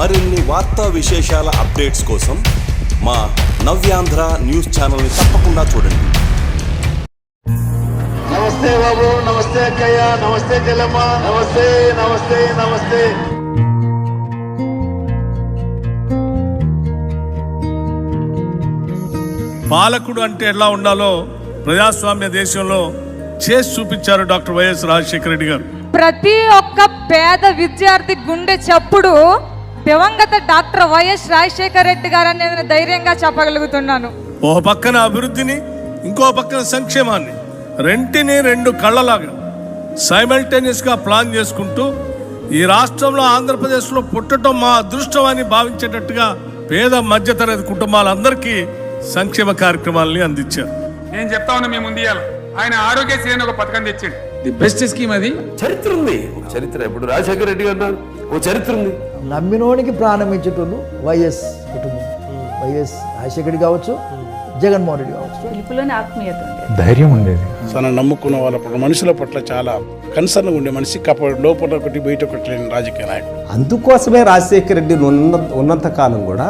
వార్తా విశేషాల అప్డేట్స్ కోసం మా నవ్యాంధ్ర న్యూస్ ఛానల్ని తప్పకుండా చూడండి. నమస్తే బాబు నమస్తే అక్కయ్య నమస్తే చెల్లమ్మ నమస్తే నమస్తే నమస్తే. పాలకుడు అంటే ఎలా ఉండాలో ప్రజాస్వామ్య దేశంలో చేసి చూపించారు డాక్టర్ వైఎస్ రాజశేఖర రెడ్డి గారు. ప్రతి ఒక్క పేద విద్యార్థి గుండె చప్పుడు దివంగత డాక్టర్ వైఎస్ రాజశేఖర రెడ్డి గారు అనేది నేను ధైర్యంగా చెప్పగలుగుతున్నాను. ఓ పక్కన అభివృద్ధిని ఇంకో పక్కన సంక్షేమాన్ని. రెంటిని రెండు కళ్ళలాగా సైమల్టేనియస్గా ప్లాన్ చేసుకుంటూ ఈ రాష్ట్రంలో ఆంధ్రప్రదేశ్లో పుట్టడం మా అదృష్టం అని భావించేటట్టుగా పేద మధ్యతరగతి కుటుంబాలందరికీ సంక్షేమ కార్యక్రమాలని అందించారు. నేను చెప్తా ఉన్నా మేము ముందు. ఆయన ఆరోగ్యశ్రీ అని ఒక పథకం తెచ్చిండు. ది బెస్ట్ స్కీమ్ అది. చరిత్ర ఉంది. ఒక చరిత్ర. ఇప్పుడు రాజశేఖర రెడ్డి గారు ఉన్నారు ఓ చరిత్ర ఉంది. నమ్మినోనికి ప్రాణం ఇచ్చేటోళ్ళు వైఎస్ కుటుంబం. వైఎస్ రాజశేఖర్ కావచ్చు జగన్మోహన్ రెడ్డి కావచ్చు. పిలుపులోని ఆత్మీయత ఉండేది. ధైర్యం ఉండేది. తన నమ్ముకున్న వాళ్ళ పట్ల మనుషుల పట్ల చాలా కన్సర్న్ ఉండే మనిషి. కాపాడు లోపల ఒకటి బయట ఒకటి లేని రాజకీయ నాయకుడు. అందుకోసమే రాజశేఖర్ రెడ్డి ఉన్న ఉన్నంత కాలం కూడా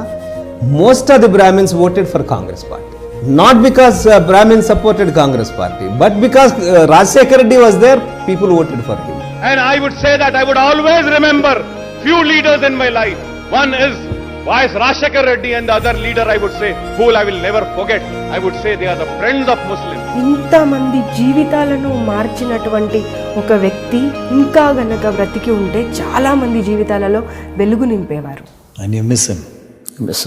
most of the Brahmins voted for Congress party not because Brahmins supported Congress party but because Rajasekhar Reddy was there people voted for him and I would say that I would always remember few leaders in my life one is YS Rajasekhar Reddy and other leader I would say who'll I will never forget I would say they are the friends of Muslim ఇంతమంది జీవితాలను మార్చినటువంటి ఒక వ్యక్తి ఇంకా గనక బ్రతికి ఉంటే చాలా మంది జీవితాలలో వెలుగు నింపేవారు. యూ మిస్ హిమ్ మిస్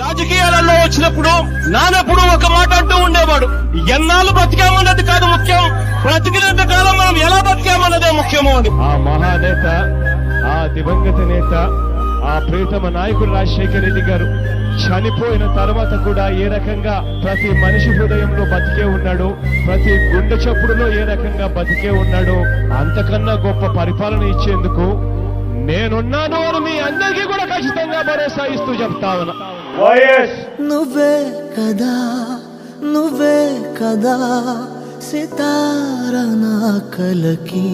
రాజకీయాలలో వచ్చినప్పుడు నానప్పుడు ఒక మాట అంటూ ఉండేవాడు. ఎన్నాళ్ళు బతికామన్నది కాదు ముఖ్యం. బ్రతికినంత కాలం మనం ఎలా బతికామన్నదే ముఖ్యము అని. ఆ మహానేత ఆ దివంగత నేత ఆ ప్రీతమ నాయకుడు రాజశేఖర రెడ్డి గారు చనిపోయిన తర్వాత కూడా ఏ రకంగా ప్రతి మనిషి హృదయంలో బతికే ఉన్నాడు ప్రతి గుండె చప్పుడులో ఏ రకంగా బతికే ఉన్నాడు అంతకన్నా గొప్ప పరిపాలన ఇచ్చేందుకు నేనున్నాను అని మీ అందరికీ కూడా ఖచ్చితంగా భరోసా ఇస్తూ చెప్తా ఉన్నా. నువ్వే కదా నువ్వే కదా సితార నా కలకి.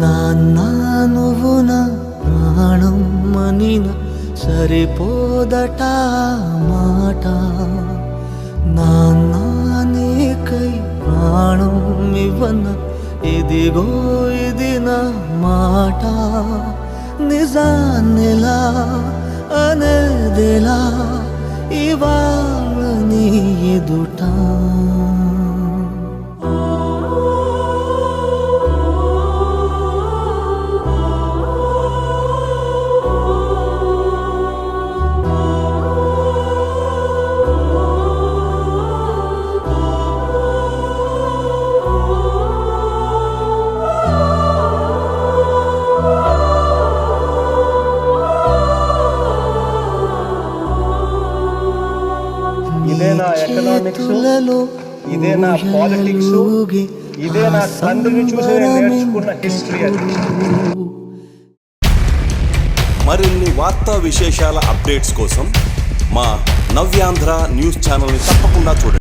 నాన్న నువ్వు నా ప్రాణం మనిన సరిపోదట మాట. నాన్న నీకై ప్రాణం ఇవ్వన ఇదిగో ఇది నా మాట. నిజాన్నిలా ಬೆದೆಲ ಇವಾಳ ನೀ ದುಟಾ ఎకనామిక్స్ ఇదే నా పాలిటిక్స్ ఇదే నా తండ్రిని చూసి నేను నేర్చుకున్న హిస్టరీ అది. మరిన్ని వార్తా విశేషాల అప్డేట్స్ కోసం మా నవ్యాంధ్ర న్యూస్ ఛానల్ని తప్పకుండా చూడండి.